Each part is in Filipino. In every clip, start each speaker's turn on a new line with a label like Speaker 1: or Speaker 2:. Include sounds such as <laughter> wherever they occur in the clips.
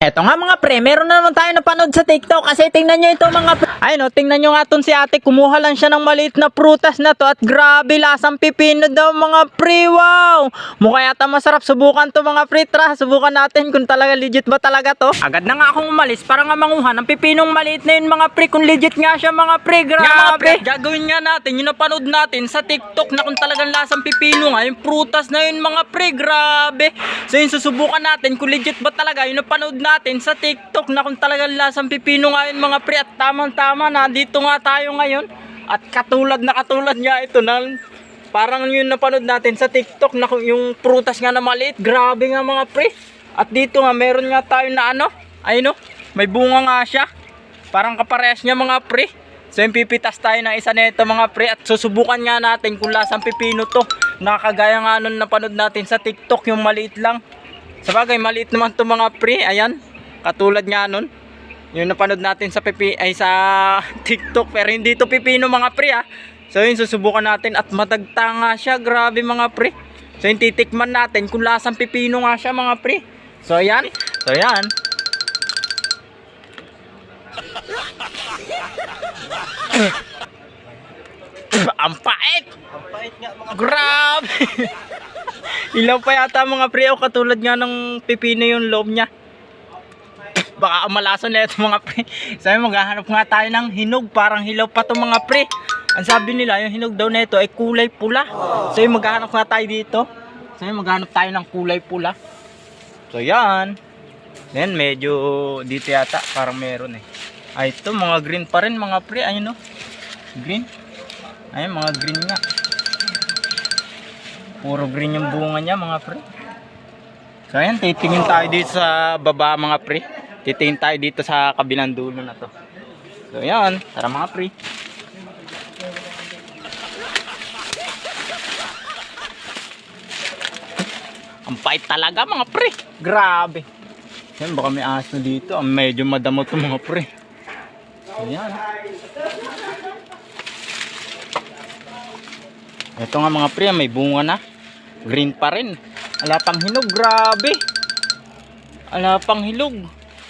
Speaker 1: Eto nga mga pre, meron na naman tayo napanood sa TikTok kasi tingnan nyo ito mga pre. Ay no, tingnan nyo nga tong si ate, kumuha lang siya ng maliit na prutas na to at grabe lasang pipino daw mga pre, wow! Mukha yata masarap, subukan to mga pre, tara, subukan natin kung talaga legit ba talaga to. Agad na nga akong umalis para nga manguha ng pipinong maliit na yun mga pre, kung legit nga siya mga pre, grabe. Nga, mga pre, gagawin nga natin, yung napanood natin sa TikTok na kung talagang lasang pipino nga, yung prutas na yun mga pre, grabe. So yun, susubukan natin kung legit ba talaga yung napanood natin sa TikTok na kung talagang lasang pipino nga yun mga pre at tamang-tama na nga tayo ngayon at katulad na katulad nga ito na parang yung napanood natin sa TikTok na yung prutas nga na maliit grabe nga mga pre at dito nga meron nga tayo na ano ay no may bunga nga siya parang kaparehas niya mga pre So yung pipitas tayo ng isa nito mga pre at susubukan nga natin kung lasang pipino to. Nakakagaya nga nun napanood natin sa TikTok yung maliit lang. Sa bagay maliit naman to mga pre. Ayan. Katulad nga nun. Yung napanood natin sa pipi ay sa <laughs> TikTok pero hindi to pipino mga pre ah. So yun susubukan natin at matagta nga siya. Grabe mga pre. So yung titikman natin kung lasang pipino nga siya mga pre. So ayan. So ayan. <laughs> Ang pait!
Speaker 2: Ang pait nga mga
Speaker 1: Grabe! <laughs> Ilaw pa yata mga pre, o katulad nga ng pipino yung loob niya. Baka amalason na ito mga pre. Sabi maghahanap nga tayo ng hinog, parang hilaw pa to mga pre. Ang sabi nila, yung hinog daw nito ay kulay pula. So yung maghahanap nga tayo dito. So yung maghahanap tayo ng kulay pula. So yan. Then medyo dito yata, parang meron eh. Ay ito, mga green pa rin mga pre. Ayun no. Green. Ayun, mga green nga. Puro green yung bunga niya mga pre. So ayan, titingin tayo dito sa baba mga pre. Titingin tayo dito sa kabilang dulo na to. So ayan, tara mga pre. Ang pait talaga mga pre. Grabe. Yan, baka may aso dito. Ang medyo madamo to mga pre. Ayan. Ito nga mga pre, may bunga na. Green pa rin. Ala pang hinog, grabe. Ala pang hilog.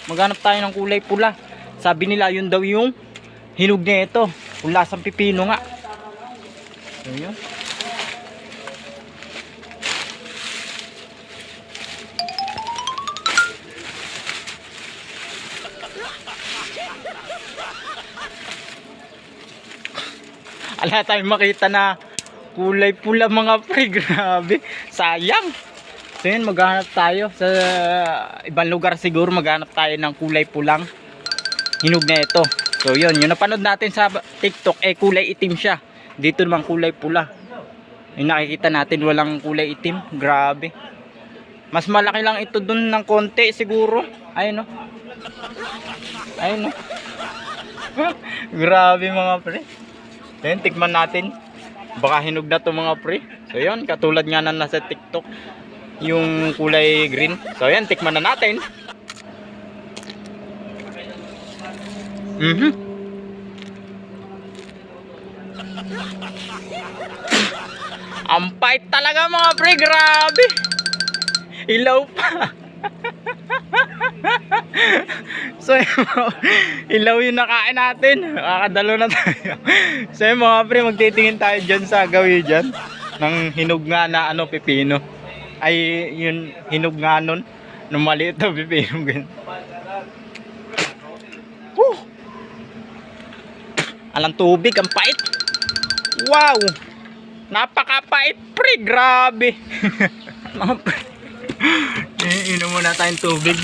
Speaker 1: Maghanap tayo ng kulay pula. Sabi nila yun daw yung hinog niya ito. Lasang pipino nga. So yun. <laughs> Ala tayo makita na kulay pula mga pre, <laughs> grabe. Sayang. So yun, maghanap tayo sa ibang lugar siguro maghanap tayo ng kulay pulang hinog na ito. So yun, yung napanood natin sa TikTok eh kulay itim siya. Dito naman kulay pula. Yung nakikita natin walang kulay itim, grabe. Mas malaki lang ito dun ng konti siguro. Ayun no. Ayun no. <laughs> grabe mga pre. Then tikman natin. Baka hinog na to mga pre. So yun, katulad nga na nasa TikTok yung kulay green. So yan, tikman na natin. Mhm. Ang pait talaga mga pre, grabe. Ilaw pa. <laughs> <laughs> so <laughs> ilaw yung nakain natin. Nakakadalo na tayo. <laughs> so yun mga pre, magtitingin tayo dyan sa gawin dyan. Ng hinog nga na ano, pipino. Ay, yun, hinog nga nun. Nung maliit na pipino. ganun. Woo! Alang tubig, ang pait. Wow! Napakapait, pre. Grabe. Mga pre muna tayong tubig.